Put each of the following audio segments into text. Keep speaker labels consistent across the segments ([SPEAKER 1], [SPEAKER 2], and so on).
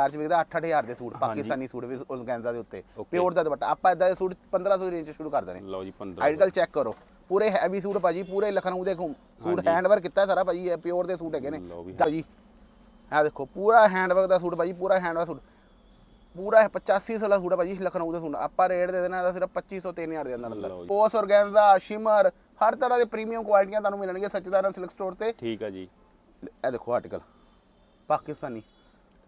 [SPEAKER 1] Charge ਵਿਕਦਾ 8-8000 ਦੇ suit Pakistani suit ਵੀ ਉਸ ਗੈਂਜ਼ਾ ਦੇ ਉੱਤੇ. ਪਿਓਰ ਦਾ ਦੁਪੱਟਾ। ਆਪਾਂ ਇਦਾਂ ਦੇ ਸੂਟ 1500 ਦੀ ਰੇਂਜ ਚ ਸ਼ੁਰੂ ਕਰ ਦੇਣੇ।
[SPEAKER 2] ਲਓ ਜੀ 15
[SPEAKER 1] ਆਈਡਲ ਚੈੱਕ ਕਰੋ। ਪੂਰੇ ਹੈਵੀ ਸੂਟ ਭਾਜੀ ਪੂਰੇ ਲਖਨਊ ਦੇ ਸੂਟ ਹੈਂਡਵਰਕ ਕੀਤਾ ਸਾਰਾ ਭਾਜੀ ਇਹ ਪਿਓਰ ਦੇ ਸੂਟ ਹੈਗੇ ਨੇ। ਭਾਜੀ ਆ ਦੇਖੋ ਪੂਰਾ ਹੈਂਡਵਰਕ ਦਾ ਸੂਟ ਭਾਜੀ ਪੂਰਾ ਹੈਂਡਵਰਕ ਸੂਟ। ਪੂਰਾ 8500 ਦਾ ਸੂਟ ਹੈ ਭਾਜੀ ਲਖਨਊ ਦਾ ਸੂਟ। ਆਪਾਂ ਰੇਟ ਦੇ ਦੇਣਾ ਇਹਦਾ ਸਿਰਫ 2500 3000 ਦੇ ਅੰਦਰ ਅੰਦਰ। ਪੋਸ ਔਰਗੈਂਜ਼ਾ ਸ਼ਿਮਰ ਹਰ ਤਰ੍ਹਾਂ ਦੇ ਪ੍ਰੀਮੀਅਮ ਕੁਆਲਿਟੀਆਂ ਤੁਹਾਨੂੰ ਮਿਲਣਗੀਆਂ ਸੱਚਦਾਨਾ ਸਿਲਕ ਸਟੋਰ ਤੇ।
[SPEAKER 2] ਠੀਕ ਹੈ ਜੀ।
[SPEAKER 1] ਇਹ ਦੇਖੋ ਆਰਟੀਕਲ ਪਾਕਿਸਤਾਨੀ।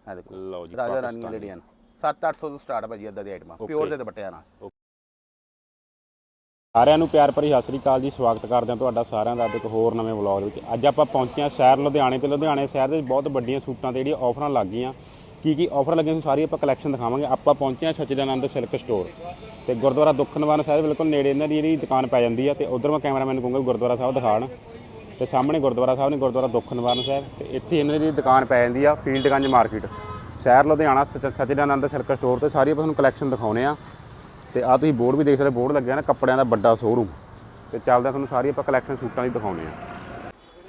[SPEAKER 1] ਇਹ ਦੇਖੋ।
[SPEAKER 2] ਲਓ ਜੀ,
[SPEAKER 1] ਰਾਜਾ ਰਾਣੀ
[SPEAKER 2] ਪਾਕਿਸਤਾਨੀ।
[SPEAKER 1] ਲੇਡੀਆਂ 7-800 ਤੋਂ ਸਟਾਰਟ ਭਾਜੀ ਇਦਾਂ ਦੀ ਆਈਟਮਾਂ ਪਿਓਰ ਦੇ ਦੁਪੱਟਿਆਂ ਨਾਲ।
[SPEAKER 2] ਸਾਰਿਆਂ ਨੂੰ ਪਿਆਰ ਭਰੀ ਸਤਿ ਸ੍ਰੀ ਅਕਾਲ ਜੀ। ਸਵਾਗਤ ਕਰਦੇ ਹਾਂ ਤੁਹਾਡਾ ਸਾਰਿਆਂ ਦਾ ਅੱਜ ਇੱਕ ਹੋਰ ਨਵੇਂ ਵਲੌਗ ਵਿੱਚ। ਅੱਜ ਆਪਾਂ ਪਹੁੰਚੇ ਹਾਂ ਸ਼ਹਿਰ ਲੁਧਿਆਣੇ ਤੇ। ਲੁਧਿਆਣੇ ਸ਼ਹਿਰ ਦੇ ਬਹੁਤ ਵੱਡੀਆਂ ਸੂਟਾਂ ਤੇ ਜਿਹੜੀਆਂ ਆਫਰਾਂ ਲੱਗ ਗਈਆਂ। ਕੀ ਕੀ ਆਫਰ ਲੱਗੇ ਸੀ ਸਾਰੀ ਆਪਾਂ ਕਲੈਕਸ਼ਨ ਦਿਖਾਵਾਂਗੇ। ਆਪਾਂ ਪਹੁੰਚੇ ਹਾਂ ਸਚਿਦਾਨੰਦ ਸਿਲਕ ਸਟੋਰ ਤੇ ਗੁਰਦੁਆਰਾ ਦੁੱਖਨਵਾਨ ਸਾਹਿਬ ਬਿਲਕੁਲ ਨੇੜੇ ਇਹਨਾਂ ਦੀ ਜਿਹੜੀ ਦੁਕਾਨ ਪੈ ਜਾਂਦੀ ਆ। ਤੇ ਉਧਰ ਮੈਂ ਕੈਮਰਾਮੈਨ ਨੂੰ ਕਹੂੰਗਾ ਗੁਰਦੁਆਰਾ ਸਾਹਿਬ ਦਿਖਾਣ। ਤੇ ਸਾਹਮਣੇ ਗੁਰਦੁਆਰਾ ਸਾਹਿਬ ਨੇ ਗੁਰਦੁਆਰਾ ਦੁੱਖ ਨਿਵਾਰਨ ਸਾਹਿਬ ਤੇ ਇੱਥੇ ਇਹਨਾਂ ਦੀ ਦੁਕਾਨ ਪੈ ਜਾਂਦੀ ਆ ਫੀਲਡਗੰਜ ਮਾਰਕੀਟ। ਸ਼ਹਿਰ ਲੁਧਿਆਣਾ ਸਚ- ਸਚਿਦਾਨੰਦ ਸਿਲਕ ਸਟੋਰ ਤੇ ਸਾਰੀ ਆਪਾਂ ਤੁਹਾਨੂੰ ਕਲੈਕਸ਼ਨ ਦਿਖਾਉਣੇ ਆ। ਤੇ ਆ ਤੁਸੀਂ ਬੋਰਡ ਵੀ ਦੇਖ ਸਕਦੇ ਬੋਰਡ ਲੱਗਿਆ ਨਾ ਕੱਪੜਿਆਂ ਦਾ ਵੱਡਾ ਸ਼ੋਰੂਮ ਤੇ ਚੱਲਦਾ ਤੁਹਾਨੂੰ ਸਾਰੀ ਆਪਾਂ ਕਲੈਕਸ਼ਨ ਸੂਟਾਂ ਦੀ ਦਿਖਾਉਣੇ ਆ।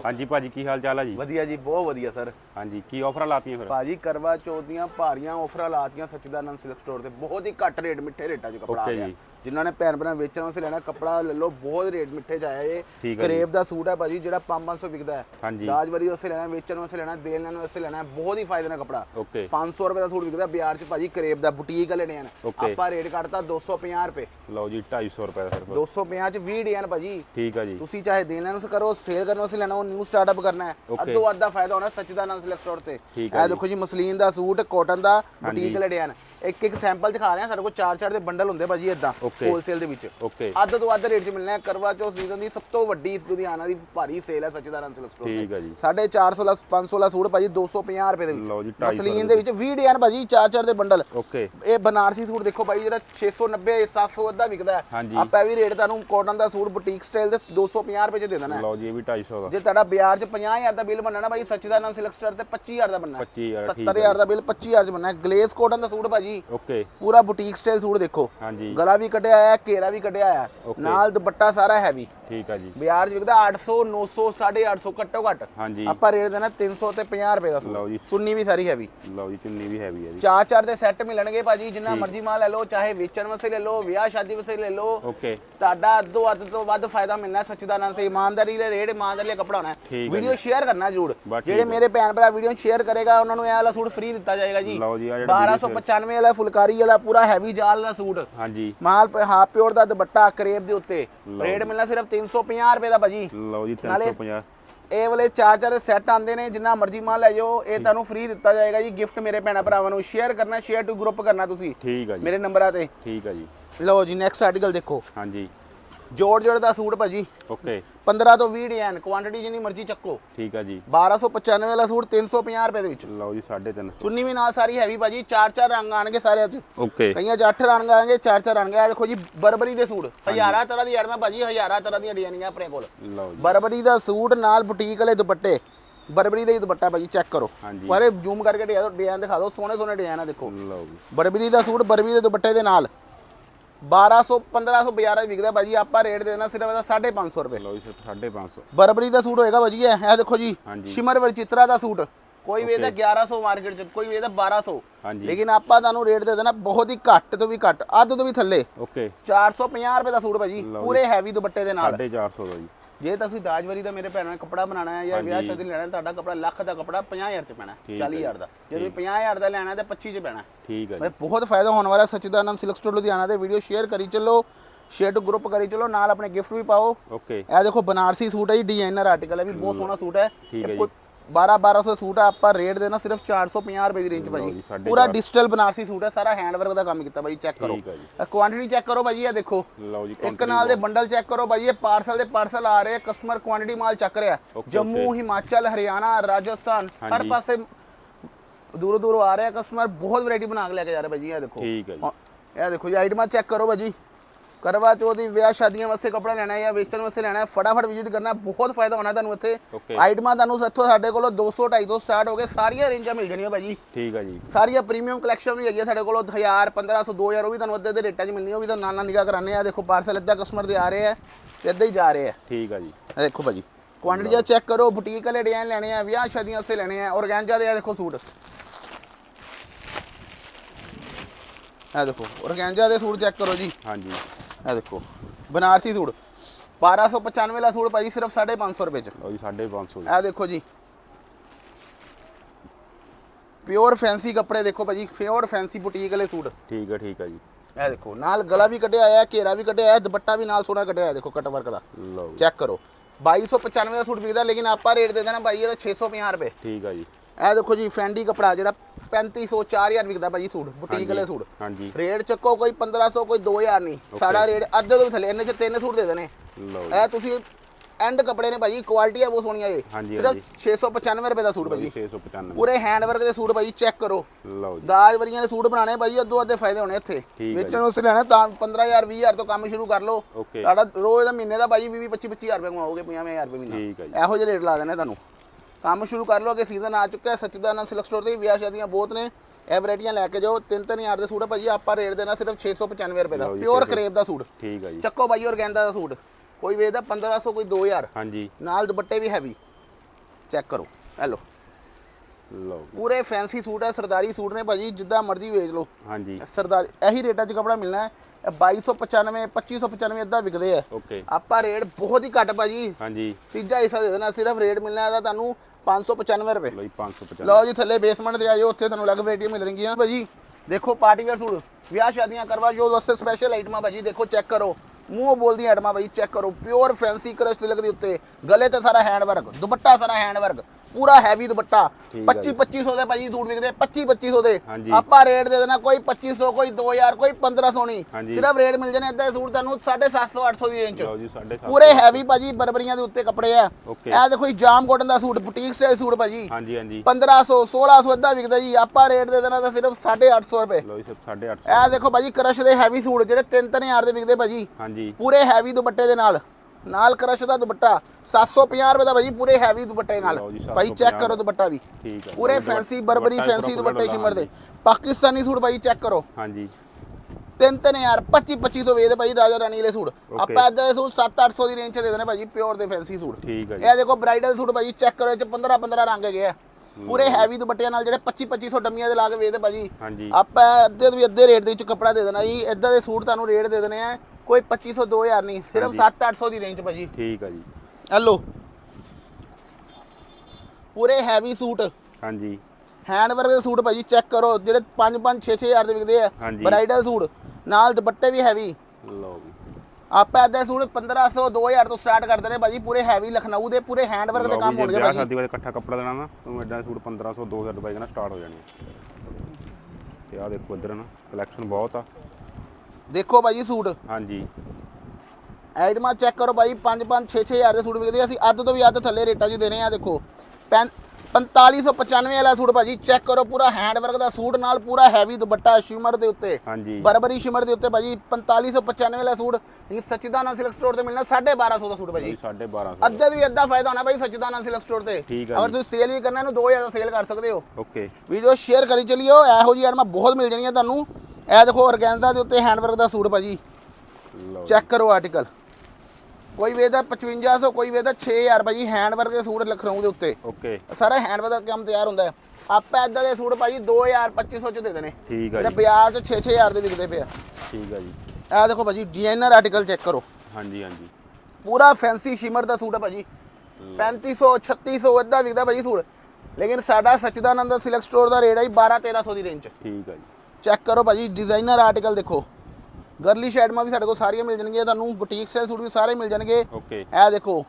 [SPEAKER 2] ਹਾਂਜੀ ਭਾਜੀ ਕੀ ਹਾਲ ਚਾਲ ਆ ਜੀ?
[SPEAKER 1] ਵਧੀਆ ਜੀ ਬਹੁਤ ਵਧੀਆ ਸਰ।
[SPEAKER 2] ਹਾਂਜੀ ਕੀ ਆਫਰਾਂ ਲਾਤੀਆਂ ਫਿਰ?
[SPEAKER 1] ਭਾਜੀ ਕਰਵਾ ਚੌਥ ਦੀਆਂ ਭਾਰੀਆਂ ਆਫਰਾਂ ਲਾਤੀਆਂ ਸਚਿਦਾਨੰਦ ਸਿਲਕ ਸਟੋਰ ਤੇ। ਬਹੁਤ ਹੀ ਘੱਟ ਰੇਟ ਮਿੱਠੇ ਰੇਟਾਂ 'ਚ ਕੱਪੜਾ ਆ
[SPEAKER 2] Okay ਜੀ।
[SPEAKER 1] ਜਿਨ੍ਹਾਂ ਨੇ ਭੈਣ ਭਰਾ ਵੇਚਣ ਵਾਸਤੇ ਲੈਣਾ। ਕੱਪੜਾ ਲੈ ਲਓ ਬਹੁਤ ਰੇਟ ਮਿੱਠੇ 'ਚ ਆਇਆ ਇਹ।
[SPEAKER 2] ਠੀਕ ਹੈ ਜੀ।
[SPEAKER 1] ਕਰੇਬ ਦਾ ਸੂਟ ਹੈ ਭਾਜੀ ਜਿਹੜਾ 500 ਵਿਕਦਾ ਹੈ।
[SPEAKER 2] ਹਾਂਜੀ।
[SPEAKER 1] ਰਾਜਵਰੀ ਵਾਸਤੇ ਲੈਣਾ ਵੇਚਣ ਵਾਸਤੇ ਲੈਣਾ ਦੇਣ ਲੈਣ ਵਾਸਤੇ ਲੈਣਾ ਬਹੁਤ ਹੀ ਫਾਇਦੇ ਨਾਲ ਕੱਪੜਾ।
[SPEAKER 2] ਓਕੇ।
[SPEAKER 1] 500 ਰੁਪਏ ਦਾ ਸੂਟ ਵਿਕਦਾ ਬਿਹਾਰ 'ਚ ਭਾਜੀ ਕਰੇਬ ਦਾ ਬੁਟੀਕ ਵਾਲੇ ਨੇ।
[SPEAKER 2] Okay।
[SPEAKER 1] ਆਪਾਂ ਰੇਟ ਕੱਢਤਾ 250 ਰੁਪਏ।
[SPEAKER 2] ਲਓ ਜੀ 250 ਰੁਪਏ ਦਾ ਸਿਰਫ
[SPEAKER 1] 250 'ਚ 20 ਡਿਜ਼ਾਈਨ ਭਾਜੀ।
[SPEAKER 2] ਠੀਕ ਆ ਜੀ।
[SPEAKER 1] ਤੁਸੀਂ ਚਾਹੇ ਦੇਣ ਲੈਣ ਵਾਸਤੇ ਕਰੋ ਸੇਲ ਕਰਨ ਵਾਸਤੇ ਲੈਣਾ ਉਹ ਨਿਊ ਸਟਾਰਟਅਪ ਕਰਨਾ ਹੈ। ਅੱਧੋ ਅੱਧਾ ਫਾਇਦਾ ਹੋਣਾ ਸੱਚਦਾਨੰਦ ਸਿਲਕ ਸਟੋਰ ਤੇ।
[SPEAKER 2] ਹੈ
[SPEAKER 1] ਇਹ ਦੇਖੋ ਜੀ ਮਸਲੀਨ ਦਾ ਸੂਟ ਕਾਟਨ ਦਾ। ਬੁਟੀਕ ਡਿਜ਼ਾਈਨ ਇੱਕ ਇੱਕ ਸੈਂਪਲ ਦਿਖਾ ਰਹੇ ਆ ਸਾਡੇ ਕੋਲ ਚਾਰ ਚਾਰ ਦੇ ਬੰਡਲ ਹੁੰਦੇ ਭਾਜੀ ਇਦਾਂ। ਹੋਲਸੇਲ ਦੇ ਵਿੱਚ। ਅੱਧ ਤੋਂ ਅੱਧ ਰੇਟ 'ਚ ਮਿਲਣਾ ਹੈ। ਕਰਵਾ ਚੌਥ ਸੀਜ਼ਨ ਦੀ ਸਭ ਤੋਂ ਵੱਡੀ ਲੁਧਿਆਣਾ ਦੀ ਭਾਰੀ ਸੇਲ ਹੈ ਸੱਚਦਾਨੰਦ ਸਿਲਕ ਸਟੋਰ
[SPEAKER 2] ਠੀਕ ਹੈ ਜੀ।
[SPEAKER 1] 450 ਲਾ 500 ਲਾ ਸੂਟ ਭਾਜੀ 250 ਰੁਪਏ ਦੇ ਵਿੱਚ।
[SPEAKER 2] ਲਓ ਜੀ, 250
[SPEAKER 1] ਮਸਲੀਨ ਦੇ ਵਿੱਚ। 20 ਡਿਜ਼ਾਈਨ ਭਾਜੀ ਚਾਰ ਚਾਰ ਦੇ ਬੰਡਲ
[SPEAKER 2] ਓਕੇ
[SPEAKER 1] ਇਹ ਬਨਾਰਸੀ ਸੂਟ ਦੇਖੋ ਭਾਈ ਜਿਹੜਾ 690 700 ਅੱਧਾ ਵਿਕਦਾ ਹੈ। ਆਪਾਂ ਵੀ ਰੇਟ ਤੁਹਾਨੂੰ ਕਾਟਨ ਦਾ ਸੂਟ ਬੁਟੀਕ ਸਟਾਈਲ ਦੇ 250 ਰੁਪਏ 'ਚ ਦੇ ਦੇਣਾ ਹੈ।
[SPEAKER 2] ਲਓ ਜੀ ਇਹ ਵੀ 250 ਦਾ।
[SPEAKER 1] ਜੇ ਤੁਹਾਡਾ ਬਾਜ਼ਾਰ 'ਚ 50000 ਦਾ ਬਿੱਲ ਬਣਨਾ ਨਾ ਭਾਈ ਸੱਚੀਦਾਨੰਦ ਸਿਲਕ ਸਟੋਰ ਤੇ 25000 ਦਾ ਬਣਨਾ।
[SPEAKER 2] 25000 ਠੀਕ
[SPEAKER 1] 70000 ਦਾ ਬਿੱਲ 25000 'ਚ ਬਣਨਾ ਗਲੇਸ ਕਾਟਨ ਦਾ ਸੂਟ ਭਾਜੀ।
[SPEAKER 2] ਓਕੇ।
[SPEAKER 1] ਪੂਰਾ ਬੁਟੀਕ ਸਟਾਈਲ ਸੂਟ ਦੇਖੋ।
[SPEAKER 2] ਹਾਂਜੀ।
[SPEAKER 1] ਗਲਾ ਵੀ ਕੱਢਿਆ ਆਇਆ ਘੇਰਾ ਵੀ ਕੱਢਿਆ ਆਇਆ। ਨਾਲ ਦੁਪੱਟਾ ਸਾਰਾ ਹੈਵੀ
[SPEAKER 2] ਠੀਕ ਆ ਜੀ।
[SPEAKER 1] ਬਾਜ਼ਾਰ 'ਚ ਵਿਕਦਾ 800 900 850 ਘੱਟੋ ਘੱਟ।
[SPEAKER 2] ਹਾਂਜੀ।
[SPEAKER 1] ਆਪਾਂ ਰੇਟ ਦੇਣਾ 300 ਤੇ 50 ਰੁਪਏ ਦਾ
[SPEAKER 2] ਲਓ ਜੀ।
[SPEAKER 1] ਚੁੰਨੀ ਵੀ ਸਾਰੀ ਹੈਵੀ
[SPEAKER 2] ਲਓ ਜੀ ਚੁੰਨੀ ਵੀ ਹੈਵੀ ਹੈ ਜੀ।
[SPEAKER 1] ਚਾਰ ਚਾਰ ਦੇ ਸੈੱਟ ਮਿਲਣਗੇ ਭਾਜੀ ਜਿੰਨਾ ਮਰਜ਼ੀ ਮਾਲ ਲੈ ਲਓ ਚਾਹੇ ਵੇਚਣ ਵਾਸਤੇ ਲੈ ਲਓ ਵਿਆਹ ਸ਼ਾਦੀ ਵਾਸਤੇ ਲੈ ਲਓ।
[SPEAKER 2] ਓਕੇ।
[SPEAKER 1] ਤੁਹਾਡਾ ਅੱਧੋ ਅੱਧ ਤੋਂ ਵੱਧ ਫਾਇਦਾ ਮਿਲਣਾ ਹੈ ਸੱਚੀਦਾਨੰਦ ਤੇ। ਇਮਾਨਦਾਰੀ ਦੇ ਰੇਟ ਇਮਾਨਦਾਰੀ ਦਾ ਕੱਪੜਾ ਹੋਣਾ ਹੈ।
[SPEAKER 2] ਹੈ
[SPEAKER 1] ਵੀਡੀਓ ਸ਼ੇਅਰ ਕਰਨਾ ਜ਼ਰੂਰ। ਜਿਹੜੇ
[SPEAKER 2] ਹੈ।
[SPEAKER 1] ਮੇਰੇ ਭੈਣ ਭਰਾ ਵੀਡੀਓ ਸ਼ੇਅਰ ਕਰੇਗਾ ਉਹਨਾਂ ਨੂੰ ਇਹ ਵਾਲਾ ਸੂਟ ਫ੍ਰੀ ਦਿੱਤਾ ਜਾਏਗਾ ਜੀ।
[SPEAKER 2] ਲਓ ਜੀ, ਆਹ ਜਿਹੜਾ video
[SPEAKER 1] 1295 ਵਾਲਾ ਫੁਲਕਾਰੀ ਵਾਲਾ ਪੂਰਾ ਹੈਵੀ ਜਾਲ ਦਾ ਸੂਟ।
[SPEAKER 2] ਹਾਂਜੀ।
[SPEAKER 1] ਮਾਲ ਹਾਫ ਪਿਓਰ ਦਾ ਦੁਪੱਟਾ ਕਰੇਬ ਦੇ ਉੱਤੇ। ਰੇਟ ਮਿਲਣਾ ਸਿਰਫ 350 ਰੁਪਏ ਦਾ ਭਾਜੀ।
[SPEAKER 2] ਲਓ ਜੀ
[SPEAKER 1] ਨਾਲੇ
[SPEAKER 2] 350
[SPEAKER 1] ਇਹ ਵਾਲੇ ਚਾਰ ਚਾਰ ਸੈੱਟ ਆਉਂਦੇ ਨੇ ਜਿੰਨਾ ਮਰਜ਼ੀ ਮਾਲ ਲੈ ਜਾਓ ਇਹ ਤੁਹਾਨੂੰ ਫ੍ਰੀ ਦਿੱਤਾ ਜਾਏਗਾ ਜੀ ਗਿਫਟ ਮੇਰੇ ਭੈਣਾ ਭਰਾਵਾਂ ਨੂੰ। ਸ਼ੇਅਰ ਕਰਨਾ ਸ਼ੇਅਰ ਟੂ ਗਰੁੱਪ ਕਰਨਾ ਤੁਸੀਂ।
[SPEAKER 2] ਠੀਕ ਆ ਜੀ।
[SPEAKER 1] ਮੇਰੇ ਨੰਬਰਾਂ ਤੇ।
[SPEAKER 2] ਠੀਕ ਆ ਜੀ।
[SPEAKER 1] ਲਓ ਜੀ ਨੈਕਸਟ ਆਰਟੀਕਲ ਦੇਖੋ।
[SPEAKER 2] ਹਾਂਜੀ।
[SPEAKER 1] ਜੋੜ ਜੋੜ ਦਾ ਸੂਟ ਭਾਜੀ।
[SPEAKER 2] ਓਕੇ
[SPEAKER 1] 15 ਤੋਂ 20 ਡਿਜ਼ਾਈਨ ਕੁਆਂਟੀਟੀ ਜਿੰਨੀ ਮਰਜ਼ੀ ਚੱਕੋ।
[SPEAKER 2] ਠੀਕ ਆ ਜੀ।
[SPEAKER 1] 1295 ਵਾਲਾ ਸੂਟ 350 ਰੁਪਏ ਦੇ ਵਿੱਚ।
[SPEAKER 2] ਲਓ ਜੀ 350
[SPEAKER 1] ਚੁੰਨੀ ਵੀ ਨਾਲ ਸਾਰੀ ਹੈਵੀ ਭਾਜੀ ਚਾਰ ਚਾਰ ਰੰਗ ਆਣਗੇ ਸਾਰਿਆਂ 'ਚ
[SPEAKER 2] ਓਕੇ
[SPEAKER 1] ਕਈਆਂ 'ਚ ਰੰਗ ਆਣਗੇ ਚਾਰ ਚਾਰ ਰੰਗ ਆ। ਦੇਖੋ ਜੀ ਬਰਬਰੀ ਦੇ ਸੂਟ। ਹਜ਼ਾਰਾਂ ਤਰ੍ਹਾਂ ਦੀ ਐਡਮਾ ਭਾਜੀ ਹਜ਼ਾਰਾਂ ਤਰ੍ਹਾਂ ਦੀਆਂ ਡਿਜ਼ਾਈਨਾਂ ਆਪਣੇ ਕੋਲ।
[SPEAKER 2] ਲਓ ਜੀ।
[SPEAKER 1] ਬਰਬਰੀ ਦਾ ਸੂਟ ਨਾਲ ਬੁਟੀਕ ਵਾਲੇ ਦੁਪੱਟੇ। ਬਰਬਰੀ ਦਾ ਹੀ ਦੁਪੱਟਾ ਭਾਜੀ ਚੈੱਕ ਕਰੋ। ਪਰ ਜ਼ੂਮ ਕਰਕੇ ਡਿਜ਼ਾਈਨ ਦਿਖਾ ਦਿਓ ਸੋਹਣੇ ਸੋਹਣੇ ਡਿਜ਼ਾਈਨ ਆ ਦੇਖੋ।
[SPEAKER 2] ਲਓ ਜੀ।
[SPEAKER 1] ਬਰਬਰੀ ਦਾ ਸੂਟ ਬਰਬਰੀ ਦੇ ਦੁਪੱਟੇ ਦੇ ਨਾਲ। 1200 1500 ਬਾਜ਼ਾਰਾਂ 'ਚ ਵਿਕਦਾ ਭਾਜੀ ਆਪਾਂ ਰੇਟ ਦੇਣਾ ਸਿਰਫ ਇਹਦਾ 550 ਰੁਪਏ।
[SPEAKER 2] ਲਓ ਜੀ ਸਿਰਫ 550
[SPEAKER 1] ਬਰਬਰੀ ਦਾ ਸੂਟ ਹੋਏਗਾ ਭਾਜੀ ਇਹ ਇਹ ਦੇਖੋ ਜੀ। ਸ਼ਿਮਰ ਵਰਚਿਤਰਾ ਦਾ ਸੂਟ। ਕੋਈ ਵੇਚਦਾ 1100 ਮਾਰਕੀਟ 'ਚ ਕੋਈ ਵੇਚਦਾ 1200
[SPEAKER 2] ਹਾਂਜੀ।
[SPEAKER 1] ਲੇਕਿਨ ਆਪਾਂ ਤੁਹਾਨੂੰ ਰੇਟ ਦੇ ਦੇਣਾ ਬਹੁਤ ਹੀ ਘੱਟ ਤੋਂ ਵੀ ਘੱਟ ਅੱਧ ਤੋਂ ਵੀ ਥੱਲੇ।
[SPEAKER 2] ਓਕੇ
[SPEAKER 1] 450 ਰੁਪਏ ਦਾ ਸੂਟ ਭਾਜੀ। ਪੂਰੇ ਹੈਵੀ ਦੁਪੱਟੇ ਦੇ ਨਾਲ।
[SPEAKER 2] 450 ਦਾ ਜੀ।
[SPEAKER 1] ਜੇ ਤੁਸੀਂ ਦਾਜਵਰੀ ਦਾ ਮੇਰੇ ਭੈਣਾਂ ਕੱਪੜਾ ਬਣਾਉਣਾ ਹੈ ਜਾਂ ਵਿਆਹ। ਸ਼ਾਦੀ ਲੈਣਾ ਹੈ, ਤੁਹਾਡਾ ਕੱਪੜਾ ਲੱਖ ਦਾ ਕੱਪੜਾ 50000 ਚ ਪੈਣਾ ਹੈ,
[SPEAKER 2] ਠੀਕ ਹੈ।
[SPEAKER 1] 40000 ਦਾ। ਜੇ ਤੁਸੀਂ 50000 ਦਾ ਲੈਣਾ ਹੈ ਤਾਂ 25 ਚ ਪੈਣਾ ਹੈ।
[SPEAKER 2] ਠੀਕ
[SPEAKER 1] ਭਾਈ
[SPEAKER 2] ਜੀ।
[SPEAKER 1] ਬਹੁਤ ਫਾਇਦਾ ਹੋਣ ਵਾਲਾ ਹੈ। ਸਚਿਦਾਨੰਦ ਸਿਲਕ ਸਟੋਰ ਲੁਧਿਆਣਾ ਦੇ ਵੀਡੀਓ ਸ਼ੇਅਰ ਕਰੀ ਚੱਲੋ ਸ਼ੇਅਰ ਟੂ ਗਰੁੱਪ ਕਰੀ ਚੱਲੋ ਨਾਲ ਆਪਣੇ ਗਿਫਟ ਵੀ ਪਾਓ।
[SPEAKER 2] ਓਕੇ।
[SPEAKER 1] ਇਹ ਦੇਖੋ ਬਨਾਰਸੀ ਸੂਟ ਹੈ ਜੀ ਡਿਜ਼ਾਈਨਰ ਆਰਟੀਕਲ ਹੈ ਵੀ ਬਹੁਤ ਸੋਹਣਾ ਸੂਟ ਹੈ।
[SPEAKER 2] ਹੈ
[SPEAKER 1] 12 1200 ਸੂਟ ਆ ਆਪਾਂ ਰੇਟ ਦੇਣਾ ਸਿਰਫ 450 ਰੁਪਏ ਦੀ ਰੇਂਜ ਭਾਜੀ ਪੂਰਾ। ਡਿਜੀਟਲ ਬਨਾਰਸੀ ਸੂਟ ਹੈ ਸਾਰਾ ਹੈਂਡ ਵਰਕ ਦਾ ਕੰਮ ਕੀਤਾ ਭਾਜੀ ਚੈੱਕ ਕਰੋ। ਕੁਆਂਟੀਟੀ ਚੈੱਕ ਕਰੋ ਭਾਜੀ ਇਹ ਦੇਖੋ
[SPEAKER 2] ਲਓ ਜੀ
[SPEAKER 1] ਇੱਕ ਨਾਲ ਦੇ ਬੰਡਲ ਚੈੱਕ ਕਰੋ ਭਾਈ ਇਹ ਪਾਰਸਲ ਦੇ ਪਾਰਸਲ ਆ ਰਹੇ ਕਸਟਮਰ ਕੁਆਂਟੀਟੀ ਮਾਲ ਚੱਕ ਰਿਹਾ ਜੰਮੂ ਹਿਮਾਚਲ ਹਰਿਆਣਾ ਰਾਜਸਥਾਨ ਹਰ। ਪਾਸੇ ਦੂਰੋਂ ਦੂਰੋਂ ਆ ਰਿਹਾ ਕਸਟਮਰ ਬਹੁਤ ਵੈਰਾਈਟੀ ਬਣਾ ਕੇ ਲੈ ਕੇ ਜਾ ਰਿਹਾ ਭਾਜੀ ਇਹ ਦੇਖੋ
[SPEAKER 2] ਠੀਕ ਹੈ ਜੀ।
[SPEAKER 1] ਇਹ ਦੇਖੋ ਜੀ ਆਈਟਮਾਂ ਚੈੱਕ ਕਰੋ ਭਾਜੀ ਕਰਵਾ ਚੌਥ ਦੀ ਵਿਆਹ ਸ਼ਾਦੀਆਂ ਵਾਸਤੇ ਕੱਪੜਾ ਲੈਣਾ ਹੈ ਜਾਂ ਵੇਚਣ ਵਾਸਤੇ ਲੈਣਾ ਹੈ ਫਟਾਫਟ ਵਿਜ਼ਿਟ ਕਰਨਾ ਬਹੁਤ ਫਾਇਦਾ ਹੋਣਾ ਤੁਹਾਨੂੰ ਇੱਥੇ।
[SPEAKER 2] Okay।
[SPEAKER 1] ਆਈਟਮਾਂ ਤੁਹਾਨੂੰ ਇੱਥੋਂ ਸਾਡੇ ਕੋਲੋਂ 200 250 ਸਟਾਰਟ ਹੋ ਗਏ ਸਾਰੀਆਂ ਰੇਂਜਾਂ ਮਿਲ ਜਾਣੀਆਂ ਭਾਜੀ।
[SPEAKER 2] ਠੀਕ ਆ ਜੀ।
[SPEAKER 1] ਸਾਰੀਆਂ ਪ੍ਰੀਮੀਅਮ ਕਲੈਕਸ਼ਨ ਵੀ ਹੈਗੀ ਆ ਸਾਡੇ ਕੋਲ 1000 1500 2000 ਉਹ ਵੀ ਤੁਹਾਨੂੰ ਅੱਧੇ ਦੇ ਰੇਟਾਂ 'ਚ ਮਿਲਣੀਆਂ ਉਹ ਵੀ ਤੁਹਾਨੂੰ ਨਾਲ ਨਾਲ ਨਿਗਾਹ ਕਰਾਣੇ ਆ ਦੇਖੋ ਪਾਰਸਲ ਇੱਦਾਂ ਕਸਟਮਰ ਦੇ ਆ ਰਹੇ ਆ ਤੇ ਇੱਦਾਂ ਹੀ ਜਾ ਰਹੇ ਆ।
[SPEAKER 2] ਠੀਕ ਆ ਜੀ।
[SPEAKER 1] ਇਹ ਦੇਖੋ ਭਾਜੀ ਕੁਆਂਟੀਟੀ ਚੈੱਕ ਕਰੋ ਬੁਟੀਕ ਵਾਲੇ ਡਿਜ਼ਾਈਨ ਲੈਣੇ ਆ ਵਿਆਹ ਸ਼ਾਦੀਆਂ ਵਾਸਤੇ ਲੈਣੇ ਆ ਔਰਗੈਂਜਾ ਦੇ ਆ ਦੇਖੋ ਸੂਟ। ਇਹ ਦੇਖੋ ਔਰਗੈਂਜਾ ਦੇ ਸੂਟ ਚੈੱਕ ਕਰੋ ਜੀ।
[SPEAKER 2] ਹਾਂਜੀ।
[SPEAKER 1] ਇਹ ਦੇਖੋ ਬਨਾਰਸੀ ਸੂਟ। 1295 ਦਾ ਸੂਟ ਭਾਜੀ ਸਿਰਫ 550 ਰੁਪਏ ਚ।
[SPEAKER 2] ਲਓ ਜੀ 550 ਜੀ।
[SPEAKER 1] ਇਹ ਦੇਖੋ ਜੀ। ਪਿਓਰ ਫੈਂਸੀ ਕੱਪੜੇ ਦੇਖੋ ਭਾਜੀ ਪਿਓਰ ਫੈਂਸੀ ਬੁਟੀਕ ਵਾਲੇ ਸੂਟ।
[SPEAKER 2] ਠੀਕ ਹੈ ਠੀਕ ਹੈ ਜੀ।
[SPEAKER 1] ਇਹ ਦੇਖੋ ਨਾਲ ਗਲਾ ਵੀ ਕੱਢਿਆ ਹੋਇਆ ਘੇਰਾ ਵੀ ਕੱਢਿਆ ਹੋਇਆ ਦੁਪੱਟਾ ਵੀ ਨਾਲ ਸੋਹਣਾ ਕੱਢਿਆ ਹੋਇਆ ਦੇਖੋ ਕਟ ਵਰਕ ਦਾ।
[SPEAKER 2] ਲਓ
[SPEAKER 1] ਚੈੱਕ ਕਰੋ। 2295 ਦਾ ਸੂਟ ਵਿਕਦਾ ਲੇਕਿਨ ਆਪਾਂ ਰੇਟ ਦੇ ਦੇਣਾ ਭਾਈ ਇਹਦਾ 650 ਰੁਪਏ।
[SPEAKER 2] ਠੀਕ ਹੈ ਜੀ।
[SPEAKER 1] ਇਹ ਦੇਖੋ ਜੀ ਫੈਂਡੀ ਕਪੜਾ ਜਿਹੜਾ 3500 4000 ਵਿਕਦਾ ਭਾਜੀ ਸੂਟ ਬੁਟੀਕ ਵਾਲੇ ਸੂਟ।
[SPEAKER 2] ਹਾਂਜੀ।
[SPEAKER 1] ਰੇਟ ਚੱਕੋ ਕੋਈ 1500 ਕੋਈ 2000 ਨਹੀਂ। ਸਾਡਾ ਰੇਟ ਅੱਧੇ ਤੋਂ ਵੀ ਥੱਲੇ ਇਹਨੇ ਚ ਤਿੰਨ ਸੂਟ ਦੇ ਦੇਣੇ। ਇਹ ਤੁਸੀਂ ਐਂਡ ਕੱਪੜੇ ਨੇ ਭਾਜੀ ਕੁਆਲਿਟੀ ਆ ਬਹੁਤ ਸੋਹਣੀ ਆ ਇਹ ਸਿਰਫ 695 ਰੁਪਏ ਦਾ ਸੂਟ ਭਾਜੀ।
[SPEAKER 2] 695
[SPEAKER 1] ਪੂਰੇ ਹੈਂਡ ਵਰਕ ਦੇ ਸੂਟ ਭਾਜੀ ਚੈੱਕ ਕਰੋ।
[SPEAKER 2] ਲਓ ਜੀ।
[SPEAKER 1] ਦਾਜ ਵਰੀਆਂ ਦੇ ਸੂਟ ਬਣਾਣੇ ਭਾਜੀ ਅੱਧੋ ਅੱਧੇ ਫਾਇਦੇ ਹੋਣੇ ਇੱਥੇ। ਵੇਚਣ ਉਸ ਲੈਣਾ ਤਾਂ 15000 20000 ਤੋਂ ਕੰਮ ਸ਼ੁਰੂ ਕਰ ਲਓ। ਤੁਹਾਡਾ ਰੋਜ਼ ਦਾ ਮਹੀਨੇ ਦਾ ਭਾਜੀ 20 25 25000 ਰੁਪਏ ਕਮਾਓਗੇ 50000 ਰੁਪਏ ਮਹੀਨਾ। ਇਹੋ ਜਿਹੇ ਰੇਟ ਲਾ ਦੇਣੇ ਤੁਹਾਨੂੰ। ਕੰਮ ਸ਼ੁਰੂ ਕਰ ਲਓ ਸੀਜ਼ਨ ਆ ਚੁੱਕਾ ਹੈ। ਸੱਚਦਾਨਾ ਸਿਲਕ ਸਟੋਰ ਤੇ ਵਿਆਹ ਸ਼ਾਦੀਆਂ ਬਹੁਤ ਨੇ। ਇਹ ਵੈਰਾਈਟੀਆਂ ਲੈ ਕੇ ਜਾਓ। ਤਿੰਨ ਤਿੰਨ ਹਜ਼ਾਰ ਦੇ ਸੂਟ ਆ ਭਾਜੀ। ਆਪਾਂ ਰੇਟ ਦੇਣਾ ਸਿਰਫ 695 ਰੁਪਏ ਦਾ।
[SPEAKER 2] ਲਓ ਜੀ,
[SPEAKER 1] ਪਿਓਰ। ਕਰੇਪ ਦਾ ਸੂਟ।
[SPEAKER 2] ਠੀਕ ਹੈ ਜੀ।
[SPEAKER 1] ਚੱਕੋ ਭਾਜੀ ਔਰਗੈਂਦਾ ਦਾ ਸੂਟ। ਕੋਈ ਵੇਚਦਾ 1500 ਕੋਈ 2000
[SPEAKER 2] ਹਾਂਜੀ।
[SPEAKER 1] ਨਾਲ ਦੁਪੱਟੇ ਵੀ ਹੈਵੀ। ਚੈੱਕ ਕਰੋ। ਇਹ ਲਓ
[SPEAKER 2] ਲਓ ਜੀ।
[SPEAKER 1] ਪੂਰੇ ਫੈਂਸੀ ਸੂਟ ਹੈ ਸਰਦਾਰੀ ਸੂਟ ਨੇ ਭਾਜੀ। ਜਿੱਦਾਂ ਮਰਜ਼ੀ ਵੇਚ ਲਓ।
[SPEAKER 2] ਹਾਂਜੀ।
[SPEAKER 1] ਸਰਦਾਰ ਇਹੀ ਰੇਟਾਂ 'ਚ ਕਪੜਾ ਮਿਲਣਾ ਹੈ। ਇਹ 2295 2595 ਇਦਾਂ ਵਿਕਦੇ ਆ।
[SPEAKER 2] ਓਕੇ।
[SPEAKER 1] ਆਪਾਂ ਰੇਟ ਬਹੁਤ ਹੀ ਘੱਟ ਭਾਜੀ।
[SPEAKER 2] ਹਾਂਜੀ।
[SPEAKER 1] ਤੀਜਾ ਹਿੱਸਾ ਦੇ ਦੇਣਾ। ਸਿਰਫ ਰੇਟ ਮਿਲਣਾ ਇਹਦਾ ਤੁਹਾਨੂੰ 595 ਰੁਪਏ।
[SPEAKER 2] ਲਓ ਜੀ 550
[SPEAKER 1] ਲਓ ਜੀ ਥੱਲੇ ਬੇਸਮੈਂਟ ਤੇ ਆਇਓ ਉੱਥੇ ਤੁਹਾਨੂੰ ਅਲੱਗ ਵੈਰਾਈਟੀਆਂ ਮਿਲਣਗੀਆਂ ਭਾਜੀ ਦੇਖੋ ਪਾਰਟੀ ਵੇਅਰ ਸੂਟ ਵਿਆਹ ਸ਼ਾਦੀਆਂ ਕਰਵਾ ਜੋ ਵਾਸਤੇ ਸਪੈਸ਼ਲ ਆਈਟਮਾਂ ਭਾਜੀ ਦੇਖੋ ਚੈੱਕ ਕਰੋ। ਮੂੰਹ ਬੋਲਦੀਆਂ ਆਈਟਮਾਂ ਭਾਜੀ ਚੈੱਕ ਕਰੋ। ਪਿਓਰ ਫੈਂਸੀ ਕਰਸ਼ ਸਿਲਕ ਦੇ ਉੱਤੇ ਗਲੇ ਤੇ ਸਾਰਾ ਹੈਂਡ ਵਰਕ ਦੁਪੱਟਾ ਸਾਰਾ ਹੈਂਡ ਵਰਕ ਪੂਰਾ ਹੈਵੀ ਦੁਪੱਟਾ।
[SPEAKER 2] ਠੀਕ ਹੈ
[SPEAKER 1] 25 2500 ਦੇ ਭਾਜੀ ਸੂਟ ਵਿਕਦੇ 25 2500 ਦੇ। ਆਪਾਂ ਰੇਟ ਦੇ ਦੇਣਾ ਕੋਈ 2500 ਕੋਈ 2000 ਕੋਈ 1500 ਨਹੀਂ। ਸਿਰਫ ਰੇਟ ਮਿਲ ਜਾਣੇ ਇਦਾਂ ਸੂਟ ਤੁਹਾਨੂੰ 750 800 ਦੀ ਰੇਂਜ ਚ।
[SPEAKER 2] ਲਓ ਜੀ 750
[SPEAKER 1] ਪੂਰੇ ਹੈਵੀ ਭਾਜੀ ਬਰਬਰੀਆਂ ਦੇ ਉੱਤੇ ਕੱਪੜੇ ਆ. ਇਹ ਦੇਖੋ ਜੀ ਜਾਮ ਕੋਟਨ ਦਾ ਸੂਟ ਬੁਟੀਕ ਸਟਾਈਲ ਸੂਟ ਭਾਜੀ।
[SPEAKER 2] ਹਾਂਜੀ ਹਾਂਜੀ।
[SPEAKER 1] 1500 1600 ਇਦਾਂ ਵਿਕਦਾ ਜੀ। ਆਪਾਂ ਰੇਟ ਦੇ ਦੇਣਾ ਤਾਂ ਸਿਰਫ 850 ਰੁਪਏ।
[SPEAKER 2] ਲਓ ਜੀ 850
[SPEAKER 1] ਇਹ ਦੇਖੋ ਭਾਜੀ ਕਰਸ਼ ਦੇ ਹੈਵੀ ਸੂਟ ਜਿਹੜੇ 3-3000 ਦੇ ਵਿਕਦੇ ਭਾਜੀ।
[SPEAKER 2] ਹਾਂਜੀ।
[SPEAKER 1] ਪੂਰੇ ਹੈਵੀ ਦੁਪੱਟੇ ਦੇ ਨਾਲ। ਨਾਲ ਕਰਸ਼ ਦਾ ਦੁਪੱਟਾ 750 ਰੁਪਏ ਦਾ ਭਾਜੀ ਪੂਰੇ ਹੈਵੀ ਦੁਪੱਟੇ ਨਾਲ।
[SPEAKER 2] ਲਓ ਜੀ,
[SPEAKER 1] ਭਾਈ
[SPEAKER 2] 750
[SPEAKER 1] ਚੈੱਕ ਕਰੋ ਦੁਪੱਟਾ ਵੀ।
[SPEAKER 2] ਠੀਕ ਹੈ
[SPEAKER 1] ਪੂਰੇ ਫੈਂਸੀ ਬਰਬਰੀ
[SPEAKER 2] ਦੁਪੱਟਾ
[SPEAKER 1] ਫੈਂਸੀ
[SPEAKER 2] ਪੂਰਾ
[SPEAKER 1] ਦੁਪੱਟੇ ਸ਼ਿਮਰ ਦੇ। ਪਾਕਿਸਤਾਨੀ ਸੂਟ ਭਾਈ ਚੈੱਕ ਕਰੋ।
[SPEAKER 2] ਹਾਂਜੀ।
[SPEAKER 1] 3-3000 25-2500 ਵੇਚਦੇ ਭਾਜੀ ਰਾਜਾ ਰਾਣੀ ਵਾਲੇ ਸੂਟ। ਆਪਾਂ ਇਦਾਂ ਦੇ ਸੂਟ 7-800 ਦੀ ਰੇਂਜ 'ਚ ਦੇ ਦੇਣੇ ਭਾਜੀ ਪਿਓਰ ਦੇ ਫੈਂਸੀ ਸੂਟ।
[SPEAKER 2] ਠੀਕ ਹੈ ਜੀ।
[SPEAKER 1] ਇਹ ਦੇਖੋ ਬ੍ਰਾਈਡਲ ਸੂਟ ਭਾਜੀ ਚੈੱਕ ਕਰੋ ਇਹ ਚ 15 15 ਰੰਗ ਹੈਗੇ ਆ। ਪੂਰੇ ਹੈਵੀ ਦੁਪੱਟਿਆਂ ਨਾਲ ਜਿਹੜੇ 25 2500 ਡੰਮੀਆਂ ਦੇ ਲਾ ਕੇ ਵੇਚਦੇ ਭਾਜੀ।
[SPEAKER 2] ਹਾਂਜੀ।
[SPEAKER 1] ਆਪਾਂ ਅੱਧੇ ਤੋਂ ਵੀ ਅੱਧੇ ਰੇਟ ਦੇ ਵਿੱਚ ਕੱਪੜਾ ਦੇ ਦੇਣਾ ਜੀ। ਇਦਾਂ ਦੇ ਸੂਟ ਤੁਹਾਨੂੰ ਰੇਟ ਦੇ ਦੇਣੇ ਆ। ਕੋਈ 2500 2000 ਨਹੀਂ ਸਿਰਫ
[SPEAKER 2] ਹਾਂਜੀ।
[SPEAKER 1] 7 800 ਦੀ ਰੇਂਜ ਭਾਜੀ।
[SPEAKER 2] ਠੀਕ ਹੈ ਜੀ।
[SPEAKER 1] ਹੈਲੋ। ਪੂਰੇ ਹੈਵੀ ਸੂਟ
[SPEAKER 2] ਹਾਂਜੀ।
[SPEAKER 1] ਹੈਂਡ ਵਰਕ ਦੇ ਸੂਟ ਭਾਜੀ ਚੈੱਕ ਕਰੋ ਜਿਹੜੇ 5 5 6 6000 ਦੇ ਵਿਕਦੇ ਆ। ਬ੍ਰਾਈਡਲ ਸੂਟ ਨਾਲ ਦੁਪੱਟੇ ਵੀ ਹੈਵੀ
[SPEAKER 2] ਲਓ ਜੀ।
[SPEAKER 1] ਆਪਾਂ ਇਦਾਂ ਸੂਟ 1500 2000 ਤੋਂ ਸਟਾਰਟ ਕਰਦੇ ਨੇ ਭਾਜੀ ਪੂਰੇ ਹੈਵੀ ਲਖਨਊ ਦੇ ਪੂਰੇ ਹੈਂਡ ਵਰਕ ਦੇ ਕੰਮ
[SPEAKER 2] ਵੀ
[SPEAKER 1] ਹੋਣਗੇ ਭਾਜੀ।
[SPEAKER 2] ਸ਼ਾਦੀ ਵਾਲੇ ਇਕੱਠਾ ਕੱਪੜਾ ਦੇਣਾ ਨਾ ਤੁਹਾਨੂੰ ਐਡਾ ਸੂਟ 1500 2000 ਰੁਪਏ ਨਾਲ ਸਟਾਰਟ ਹੋ ਜਾਣੀ ਤੇ ਆਹ ਦੇਖੋ ਇੱਧਰ ਨਾ ਕਲੈਕਸ਼ਨ ਬਹੁਤ ਆ।
[SPEAKER 1] ਦੇਖੋ ਭਾਜੀ ਸੂਟ।
[SPEAKER 2] ਹਾਂਜੀ।
[SPEAKER 1] ਆਈਟਮਾਂ ਚੈੱਕ ਕਰੋ ਭਾਈ 5 5 6 6000 ਦੇ ਸੂਟ ਵਿਕਦੇ ਆ, ਅਸੀਂ ਅੱਧ ਤੋਂ ਵੀ ਅੱਧ ਥੱਲੇ ਰੇਟਾਂ 'ਚ ਦੇਣੇ ਆ ਦੇਖੋ। ਪੈਂ 4595 ਵਾਲਾ ਸੂਟ ਭਾਜੀ ਚੈੱਕ ਕਰੋ ਪੂਰਾ ਹੈਂਡ ਵਰਕ ਦਾ ਸੂਟ ਨਾਲ ਪੂਰਾ ਹੈਵੀ ਦੁਪੱਟਾ ਸ਼ਿਮਰ ਦੇ ਉੱਤੇ।
[SPEAKER 2] ਹਾਂਜੀ।
[SPEAKER 1] ਬਰਬਰੀ ਸ਼ਿਮਰ ਦੇ ਉੱਤੇ ਭਾਜੀ 4595 ਵਾਲਾ ਸੂਟ। ਇਹ ਸੱਚੀਦਾਨਾ ਸਿਲਕ ਸਟੋਰ ਤੇ ਮਿਲਣਾ 1250 ਦਾ ਸੂਟ ਭਾਜੀ।
[SPEAKER 2] ਜੀ 1250
[SPEAKER 1] ਅੱਧੇ ਵੀ ਅੱਧਾ ਫਾਇਦਾ ਹੋਣਾ ਭਾਈ ਸੱਚੀਦਾਨਾ ਸਿਲਕ ਸਟੋਰ ਤੇ। ਅਗਰ
[SPEAKER 2] ਜੀ।
[SPEAKER 1] ਤੁਸੀਂ ਸੇਲ ਵੀ ਕਰਨਾ ਇਹਨੂੰ 2000 ਦਾ ਸੇਲ ਕਰ ਸਕਦੇ ਹੋ।
[SPEAKER 2] ਓਕੇ।
[SPEAKER 1] ਵੀਡੀਓ ਸ਼ੇਅਰ ਕਰੀ ਚਲਿਓ ਇਹੋ ਜਿਹੀ ਆਈਟਮਾਂ ਬਹੁਤ ਮਿਲ ਜਾਣੀਆਂ ਤੁਹਾਨੂੰ। ਇਹ ਦੇਖੋ ਔਰਗੈਂਜ਼ਾ ਦੇ ਉੱਤੇ ਹੈਂਡ ਵਰਕ ਦਾ ਸੂਟ ਭਾਜੀ।
[SPEAKER 2] ਲਓ
[SPEAKER 1] ਚੈੱਕ ਕਰੋ ਆਰਟੀਕਲ ਕੋਈ ਵੇਚਦਾ 5500 ਕੋਈ ਵੇਚਦਾ 6000 ਭਾਜੀ ਹੈਂਡ ਵਰਕ ਦੇ ਸੂਟ ਲਖਨਊ ਦੇ ਉੱਤੇ।
[SPEAKER 2] ਓਕੇ।
[SPEAKER 1] ਸਾਰਾ ਹੈਂਡ ਵਰਕ ਦਾ ਕੰਮ ਤਿਆਰ ਹੁੰਦਾ ਹੈ। ਆਪਾਂ ਇਦਾਂ ਦੇ ਸੂਟ ਭਾਜੀ 2000 2500 ਚ ਦੇ ਦੇਣੇ।
[SPEAKER 2] ਠੀਕ ਆ ਜੀ।
[SPEAKER 1] ਬਾਜ਼ਾਰ 'ਚ 6-6000 ਦੇ ਵਿਕਦੇ ਪਿਆ
[SPEAKER 2] ਠੀਕ ਆ ਜੀ।
[SPEAKER 1] ਇਹ ਦੇਖੋ ਭਾਜੀ ਡਿਜ਼ਾਈਨਰ ਆਰਟੀਕਲ ਚੈੱਕ ਕਰੋ।
[SPEAKER 2] ਹਾਂਜੀ ਹਾਂਜੀ।
[SPEAKER 1] ਪੂਰਾ ਫੈਂਸੀ ਸ਼ਿਮਰ ਦਾ ਸੂਟ ਹੈ ਭਾਜੀ। 3500 3600 ਇਦਾਂ ਵਿਕਦਾ ਭਾਜੀ ਸੂਟ। ਲੇਕਿਨ ਸਾਡਾ ਸਚਦਾਨੰਦ ਸਿਲਕ ਸਟੋਰ ਦਾ ਰੇਟ ਹੈ 12 1300 ਦੀ ਰੇਂਜ 'ਚ।
[SPEAKER 2] ਠੀਕ ਆ ਜੀ।
[SPEAKER 1] ਚੈੱਕ ਕਰੋ ਭਾਜੀ ਡਿਜ਼ਾਈਨਰ ਆਰਟੀਕਲ ਦੇਖੋ। ਗਰਲੀ ਸ਼ੈਡਮਾਂ ਵੀ ਸਾਡੇ ਕੋਲ ਸਾਰੀਆਂ ਮਿਲ ਜਾਣਗੀਆਂ ਤੁਹਾਨੂੰ ਬੁਟੀਕ ਸਟਾਈਲ ਸੂਟ ਵੀ ਸਾਰੇ ਮਿਲ ਜਾਣਗੇ।
[SPEAKER 2] ਓਕੇ
[SPEAKER 1] ਇਹ ਦੇਖੋ